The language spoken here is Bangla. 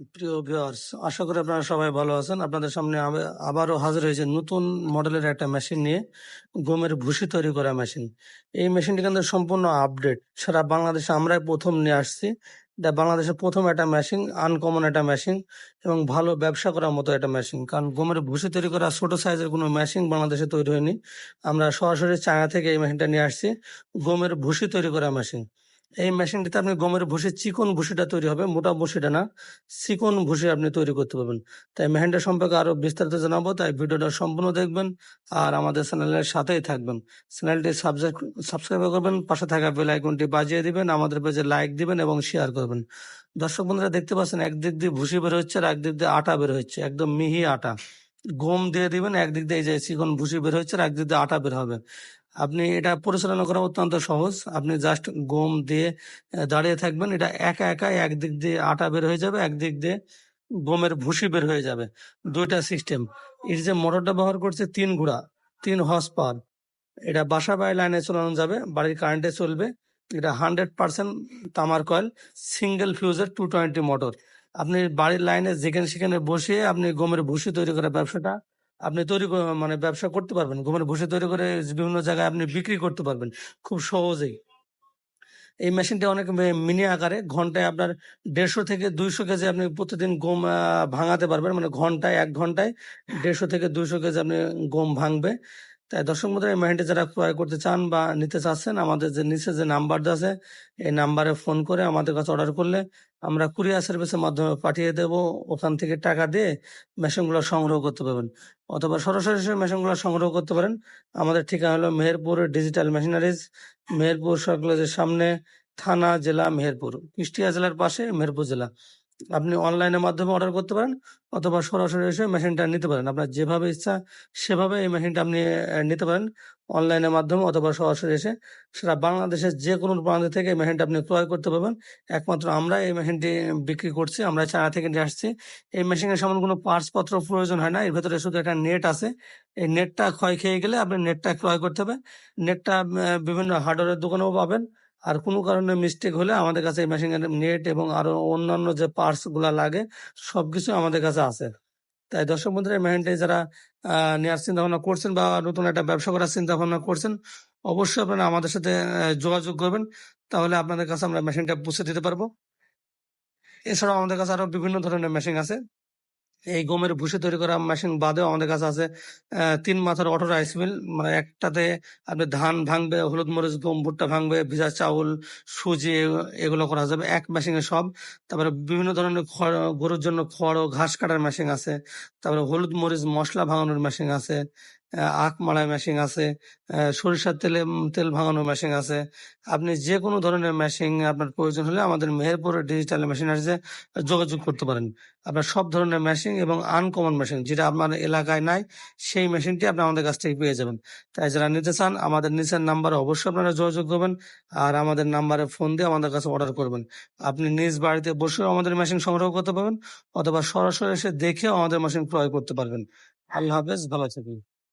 প্রিয় ভিউয়ার্স আশা করি আপনারা সবাই ভালো আছেন। আপনাদের সামনে আবে- আবারও হাজির হয়েছে নতুন মডেলের একটা মেশিন নিয়ে, গমের ভুসি তৈরি করা মেশিন এই মেশিনটি কিন্তু সম্পূর্ণ আপডেট সারা বাংলাদেশে আমরাই প্রথম নিয়ে আসছি। এটা বাংলাদেশের প্রথম একটা মেশিন আনকমন একটা মেশিন এবং ভালো ব্যবসা করার মতো একটা মেশিন কারণ গমের ভুসি তৈরি করা ছোট সাইজের কোনো মেশিন বাংলাদেশে তৈরি হয়নি। আমরা সরাসরি চায়না থেকে এই মেশিনটা নিয়ে আসছি। গমের ভুসি তৈরি করা মেশিন এই মেশিনটিতে আপনি গমের ভুসি চিকন ভুসিটা তৈরি হবে, মোটা ভুসিটা না, চিকন ভুসি আপনি তৈরি করতে পারবেন। তাই মেহেন্ডা সম্পর্কে আরও বিস্তারিত জানাব, তাই ভিডিওটা সম্পূর্ণ দেখবেন আর আমাদের চ্যানেলের সাথেই থাকবেন। চ্যানেলটি সাবস্ক্রাইব করবেন, পাশে থাকা বেল আইকনটি বাজিয়ে দিবেন, আমাদের পেজে লাইক দিবেন এবং শেয়ার করবেন। দর্শক বন্ধুরা, দেখতে পাচ্ছেন একদিক দিয়ে ভুসি বের হচ্ছে আর একদিক দিয়ে আটা বের হচ্ছে, একদম মিহি আটা। গম দিয়ে দিবেন, একদিক দিয়ে এই যে চিকন ভুসি বের হচ্ছে আর একদিক দিয়ে আটা বের হবে। আপনি এটা পরিচালনা করা অত্যন্ত সহজ। আপনি জাস্ট গম দিয়ে দাঁড়িয়ে থাকবেন। এটা একা একা একদিক দিয়ে আটা বের হয়ে যাবে, একদিক দিয়ে গমের ভুসি বের হয়ে যাবে। দুইটা সিস্টেম এর যে মোটরটা ব্যবহার করছে তিন ঘোড়া তিন হর্স পাওয়ার এটা বাসা বাড়ি লাইনে চালানো যাবে, বাড়ির কারেন্টে চলবে। এটা হান্ড্রেড পার্সেন্ট তামার কয়েল সিঙ্গেল ফিউজের টু টোয়েন্টি মোটর আপনি বাড়ির লাইনে যেখানে সেখানে বসিয়ে আপনি গমের ভুসি তৈরি করার ব্যবসাটা আপনি তৈরি মানে ব্যবসা করতে পারবেন গমের ভুসি তৈরি করে বিভিন্ন জায়গায় আপনি বিক্রি করতে পারবেন, খুব সহজেই। এই মেশিনটা অনেক মিনি আকারে, ঘন্টায় আপনার দেড়শো থেকে দুইশো কেজি আপনি প্রতিদিন গম ভাঙাতে পারবেন মানে ঘন্টায়, এক ঘন্টায় দেড়শো থেকে দুইশো কেজি আপনি গম ভাঙবে। তাই দর্শক বন্ধুরা, এই মেশিনটি যারা ক্রয় করতে চান বা নিতে চাচ্ছেন, আমাদের যে নিচে যে নাম্বারটা আছে, এই নাম্বারে ফোন করে আমাদের কাছে অর্ডার করলে আমরা কুরিয়ার সার্ভিসের মাধ্যমে পাঠিয়ে দেব, ওখান থেকে টাকা দিয়ে মেশিনগুলো সংগ্রহ করতে পারবেন। অথবা সরাসরি মেশিনগুলো সংগ্রহ করতে পারেন। আমাদের ঠিকানা হলো মেহেরপুর ডিজিটাল মেশিনারিজ, মেহেরপুর সরকারের সামনে থানা জেলা মেহেরপুর, কুষ্টিয়া জেলার পাশে মেহেরপুর জেলা। আপনি অনলাইনের মাধ্যমে অর্ডার করতে পারেন অথবা সরাসরি এসে মেশিনটা নিতে পারেন। আপনার যেভাবে ইচ্ছা সেভাবে এই মেশিনটা আপনি নিতে পারেন অনলাইনের মাধ্যমে অথবা সরাসরি এসে। সেটা বাংলাদেশের যে কোনো প্রান্ত থেকে এই মেশিনটা আপনি ক্রয় করতে পারবেন। একমাত্র আমরা এই মেশিনটি বিক্রি করছি, আমরা চায়না থেকে নিয়ে আসছি। এই মেশিনের সামনে কোনো পার্টস পত্র প্রয়োজন হয় না, এর ভেতরে শুধু একটা নেট আছে। এই নেটটা ক্ষয় খেয়ে গেলে আপনি নেটটা ক্রয় করতে হবে। নেটটা বিভিন্ন হার্ডওয়্যারের দোকানেও পাবেন। আর কোনো কারণে মিস্টেক হলে আমাদের কাছে এই মেশিনের নেট এবং আরও অন্যান্য যে পার্টসগুলা লাগে, সবকিছু আমাদের কাছে আছে। তাই দর্শক বন্ধুরা, এই মেশিনটি যারা নেওয়ার চিন্তা ভাবনা করছেন বা নতুন একটা ব্যবসা করার চিন্তা ভাবনা করছেন, অবশ্যই আপনারা আমাদের সাথে যোগাযোগ করবেন। তাহলে আপনাদের কাছে আমরা মেশিনটা পৌঁছে দিতে পারব। এছাড়াও আমাদের কাছে আরও বিভিন্ন ধরনের মেশিন আছে। এই গমের ভুষে তৈরি করা মেশিন বাদেও আমাদের কাছে আছে তিন মাথার অটো রাইস মিল মানে একটাতে আপনি ধান ভাঙবে, হলুদ মরিচ, গম, ভুট্টা ভাঙবে, ভিজা চাউল, সুজি এগুলো করা যাবে এক মেশিনে সব। তারপরে বিভিন্ন ধরনের খড়, গরুর জন্য খড় ও ঘাস কাটার মেশিন আছে। তারপরে হলুদ মরিচ মশলা ভাঙানোর মেশিন আছে। আখ মাড়াই মেশিন আছে সরিষার তেলে তেল ভাঙানোর মেশিন আছে। আপনি যে কোনো ধরনের মেশিন আপনার প্রয়োজন হলে আমাদের মেহেরপুর ডিজিটাল মেশিন মেশিনারিজে যোগাযোগ করতে পারেন। আপনার সব ধরনের মেশিন এবং আনকমন মেশিন যেটা আপনার এলাকায় নাই, সেই মেশিনটি আপনি আমাদের কাছ থেকে পেয়ে যাবেন। তাই যারা নিতে চান, আমাদের নিচের নাম্বারে অবশ্যই আপনারা যোগাযোগ করবেন আর আমাদের নাম্বারে ফোন দিয়ে আমাদের কাছে অর্ডার করবেন। আপনি নিজ বাড়িতে বসেও আমাদের মেশিন সংগ্রহ করতে পারবেন, অথবা সরাসরি এসে দেখেও আমাদের মেশিন ক্রয় করতে পারবেন। আল্লাহ হাফেজ, ভালো থাকবেন।